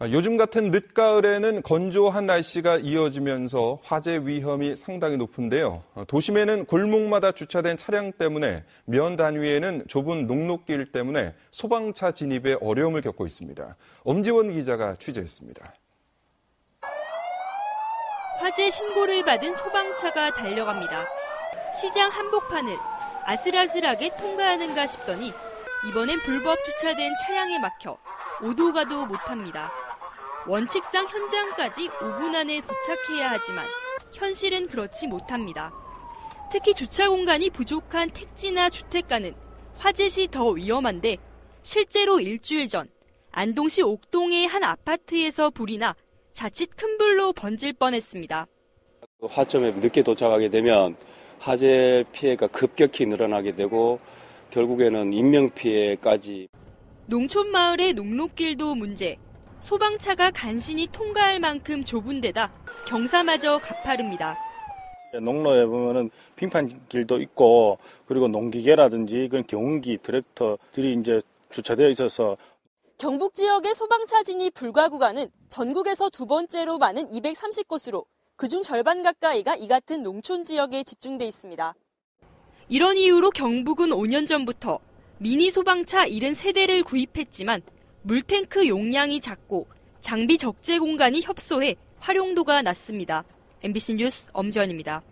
아, 요즘 같은 늦가을에는 건조한 날씨가 이어지면서 화재 위험이 상당히 높은데요. 아, 도심에는 골목마다 주차된 차량 때문에 면 단위에는 좁은 녹록길 때문에 소방차 진입에 어려움을 겪고 있습니다. 엄지원 기자가 취재했습니다. 화재 신고를 받은 소방차가 달려갑니다. 시장 한복판을 아슬아슬하게 통과하는가 싶더니 이번엔 불법 주차된 차량에 막혀 오도 가도 못합니다. 원칙상 현장까지 5분 안에 도착해야 하지만 현실은 그렇지 못합니다. 특히 주차 공간이 부족한 택지나 주택가는 화재 시 더 위험한데 실제로 일주일 전 안동시 옥동의 한 아파트에서 불이 나 자칫 큰 불로 번질 뻔했습니다. 화점에 늦게 도착하게 되면 화재 피해가 급격히 늘어나게 되고 결국에는 인명 피해까지 농촌 마을의 녹록길도 문제, 소방차가 간신히 통과할 만큼 좁은 데다 경사마저 가파릅니다. 농로에 보면은 빙판 길도 있고 그리고 농기계라든지 그런 경운기 트랙터들이 이제 주차되어 있어서 경북 지역의 소방차 진입 불가 구간은 전국에서 두 번째로 많은 230곳으로 그중 절반 가까이가 이 같은 농촌 지역에 집중돼 있습니다. 이런 이유로 경북은 5년 전부터 미니 소방차 73대를 구입했지만 물탱크 용량이 작고 장비 적재 공간이 협소해 활용도가 낮습니다. MBC 뉴스 엄지원입니다.